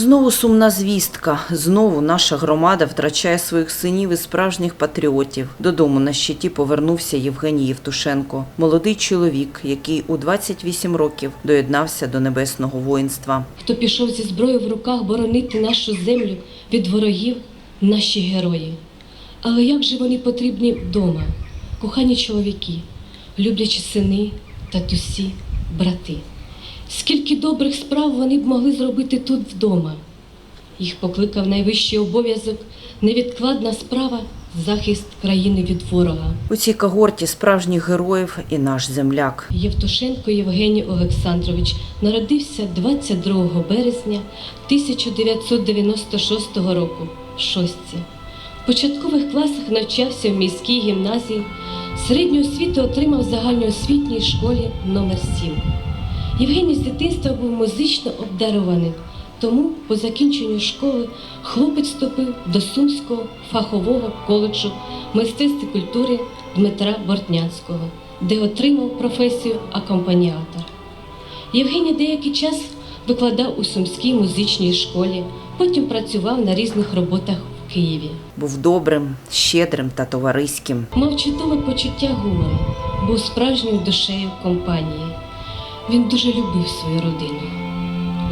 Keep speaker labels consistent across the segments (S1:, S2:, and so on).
S1: Знову сумна звістка. Знову наша громада втрачає своїх синів і справжніх патріотів. Додому на щиті повернувся Євгеній Євтушенко, молодий чоловік, який у 28 років доєднався до небесного воїнства.
S2: хто пішов зі зброєю в руках боронити нашу землю від ворогів, наші герої. Але як же вони потрібні вдома, кохані чоловіки, люблячі сини, татусі, брати? Скільки добрих справ вони б могли зробити тут вдома? Їх покликав найвищий обов'язок, невідкладна справа захист країни від ворога.
S1: У цій когорті справжніх героїв і наш земляк.
S2: Євтушенко Євгеній Олександрович народився 22 березня 1996 року в Шостці. В початкових класах навчався в міській гімназії, середню освіту отримав в загальноосвітній школі номер 7 Євгеній з дитинства був музично обдарований, тому по закінченню школи хлопець вступив до Сумського фахового коледжу мистецтв і культури Дмитра Бортнянського, де отримав професію акомпаніатор. Євгеній деякий час викладав у Сумській музичній школі, потім працював на різних роботах в Києві.
S1: Був добрим, щедрим та товариським.
S2: Мав чудове почуття гумору, був справжньою душею компанії. Він дуже любив свою родину.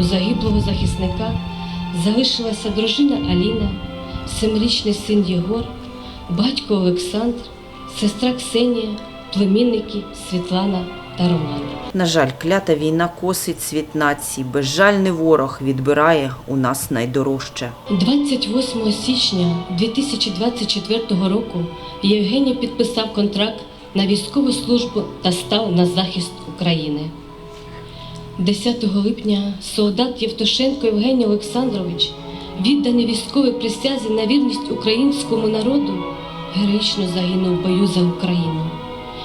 S2: У загиблого захисника залишилася дружина Аліна, семирічний син Єгор, батько Олександр, сестра Ксенія, племінники Світлана та Роман.
S1: На жаль, клята війна косить світ нації. Безжальний ворог відбирає у нас найдорожче.
S2: 28 січня 2024 року Євгеній підписав контракт на військову службу та став на захист України. 10 липня солдат Євтушенко Євгеній Олександрович, відданий військовій присязі на вірність українському народу, героїчно загинув в бою за Україну,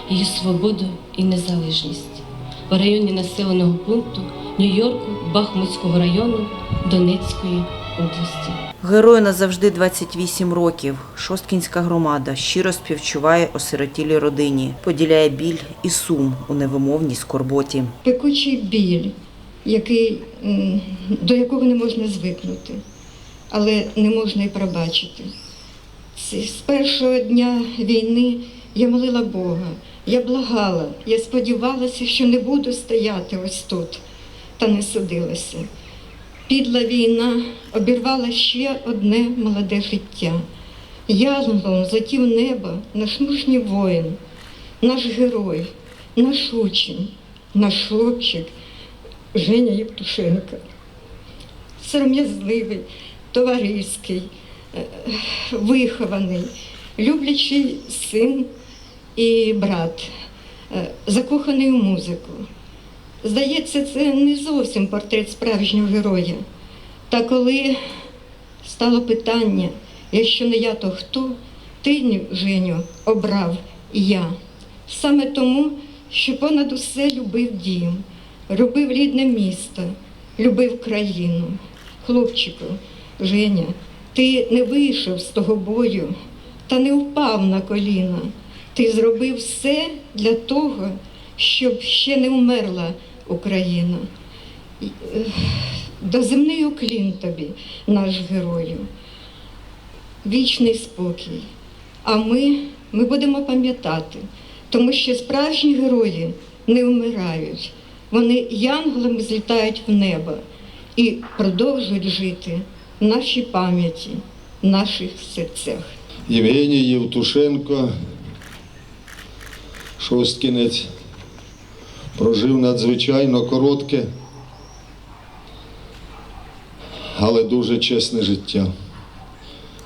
S2: її свободу і незалежність в районі населеного пункту Нью-Йорку, Бахмутського району Донецької області.
S1: Герою назавжди 28 років. Шосткінська громада щиро співчуває осиротілій родині, поділяє біль і сум у невимовній скорботі.
S3: пекучий біль, який, до якого не можна звикнути, але не можна і пробачити. З першого дня війни я молила Бога, я благала, я сподівалася, що не буду стояти ось тут, та не судилася. Підла війна обірвала ще одне молоде життя. Янголом затів неба наш мужній воїн, наш герой, наш учень, наш хлопчик Женя Євтушенко. Сором'язливий, товариський, е, вихований, люблячий син і брат, е, закоханий у музику. Здається, це не зовсім портрет справжнього героя. Та коли стало питання, якщо не я, то хто, ти, Женю, обрав я. Саме тому, що понад усе любив дім, любив рідне місто, любив країну. Хлопчику, Женя, ти не вийшов з того бою та не впав на коліна. Ти зробив все для того, щоб ще не вмерла Україна. Е, Доземний уклін тобі, наш герою, вічний спокій. А ми, ми будемо пам'ятати, тому що справжні герої не вмирають. Вони янголами злітають в небо і продовжують жити в нашій пам'яті, в наших серцях.
S4: Євгеній Євтушенко, шосткінець, прожив надзвичайно коротке, але дуже чесне життя.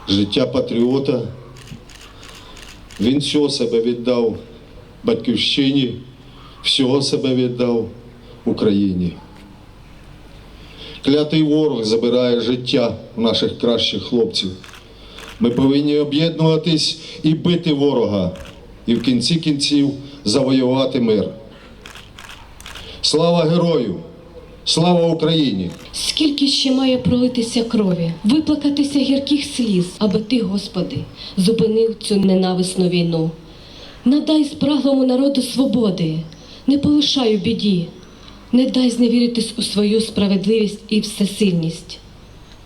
S4: Життя патріота. Він всього себе віддав батьківщині, всього себе віддав Україні. Клятий ворог забирає життя наших кращих хлопців. Ми повинні об'єднуватись і бити ворога, і в кінці кінців завоювати мир. Слава герою! Слава Україні!
S2: Скільки ще має пролитися крові, виплакатися гірких сліз, аби ти, Господи, зупинив цю ненависну війну. Надай спраглому народу свободи, не полишай у біді, не дай зневіритись у свою справедливість і всесильність.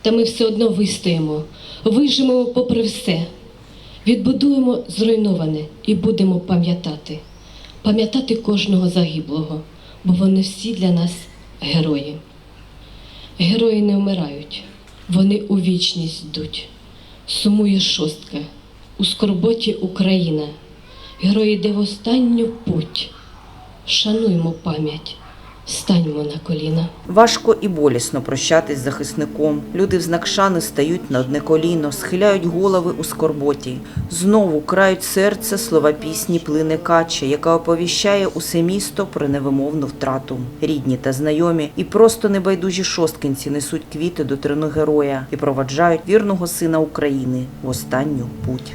S2: та ми все одно вистоїмо, виживемо попри все, відбудуємо зруйноване і будемо пам'ятати, пам'ятати кожного загиблого, бо вони всі для нас герої. Герої не вмирають, вони у вічність йдуть. Сумує шостка, у скорботі Україна. Герої йде в останню путь. Шануймо пам'ять, станьмо на коліна.
S1: Важко і болісно прощатись з захисником. Люди в знак шани стають на одне коліно, схиляють голови у скорботі. Знову крають серце слова пісні плине кача, яка оповіщає усе місто про невимовну втрату. Рідні та знайомі і просто небайдужі шосткинці несуть квіти до трину героя і проваджають вірного сина України в останню путь.